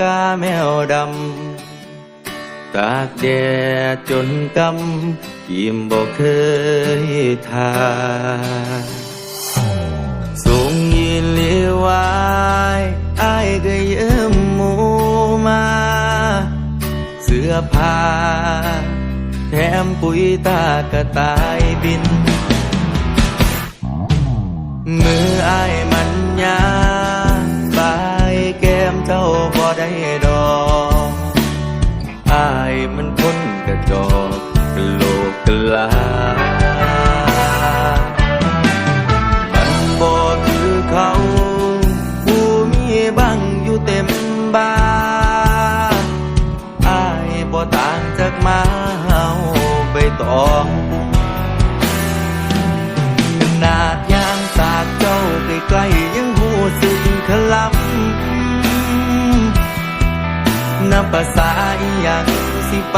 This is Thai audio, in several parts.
กาแมวดำ ตากแดดจนกำกิมบอกเคยทาสูงยีเลีวายไอ้ก็เยิ้มมูมา เสื้อผ้าแถมปุ๋ยตากระตายบิน มือไอ้มันยา มาเฮาไปตองขนาดยางสาดเจ้าใกล้ๆยังหูสึกขลำนับภาษาอีหยังสิไป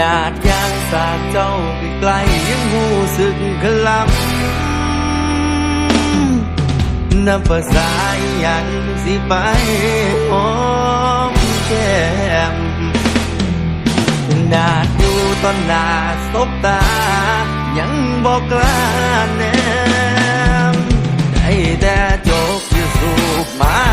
นาดยางสากเจ้าใกลยังหูสึกขลำนับภาษาอหยังสิไปหอมแก้มนาดอยู่ตอนหนาสบตา ยังบอกกล้าแนมได้แต่โจกอยู่สูบมา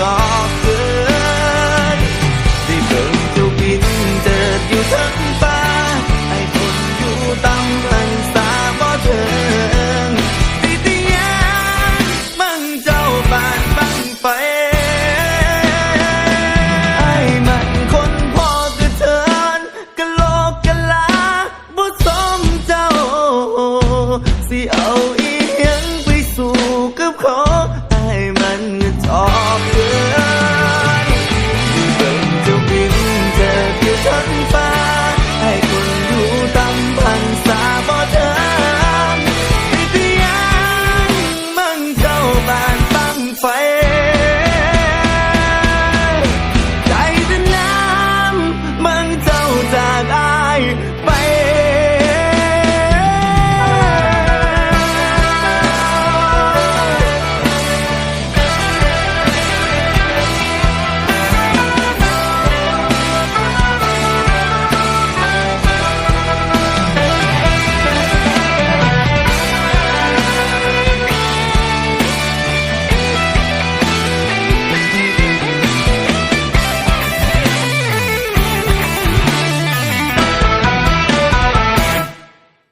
กระจอกเกินที่เบิ่งเจ้าบินเจิดอยู่ทั้งฟ้าไอ้คนอยู่ต่ำพันสาบ่เถิงสิเตียนมันเจ้าบ้านบังไฟไอ้มันคนพอกระเทินกะโลกกะลาบ่สมเจ้า สิเอา